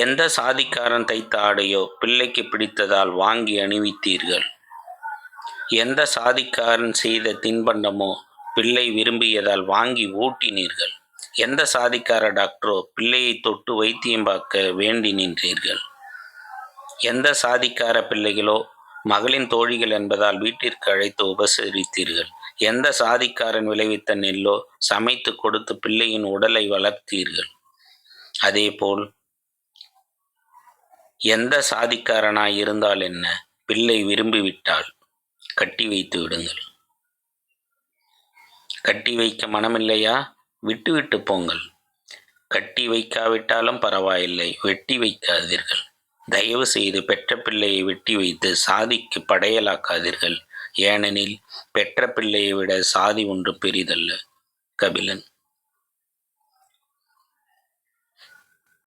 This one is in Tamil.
எந்த சாதிக்காரன் தைத்த ஆடையோ பிள்ளைக்கு பிடித்ததால் வாங்கி அணிவித்தீர்கள்? எந்த சாதிக்காரன் செய்த தின்பண்டமோ பிள்ளை விரும்பியதால் வாங்கி ஊட்டினீர்கள்? எந்த சாதிக்கார டாக்டரோ பிள்ளையை தொட்டு வைத்தியம் பார்க்க வேண்டி நின்றீர்கள்? எந்த சாதிக்கார பிள்ளைகளோ மகளின் தோழிகள் என்பதால் வீட்டிற்கு அழைத்து உபசரித்தீர்கள்? எந்த சாதிக்காரன் விளைவித்த நெல்லோ சமைத்து கொடுத்து பிள்ளையின் உடலை வளர்த்தீர்கள்? அதேபோல் எந்த சாதிக்காரனாய் இருந்தால் என்ன? பிள்ளை விரும்பிவிட்டால் கட்டி வைத்து விடுங்கள். கட்டி வைக்க மனமில்லையா? விட்டு விட்டு போங்கள். கட்டி வைக்காவிட்டாலும் பரவாயில்லை. வெட்டி வைக்காதீர்கள். தயவு செய்து பெற்ற பிள்ளையை வெட்டி வைத்து சாதிக்கு படையலாக்காதீர்கள். ஏனெனில் பெற்ற பிள்ளையை விட சாதி ஒன்று பெரிதல்ல. கபிலன்.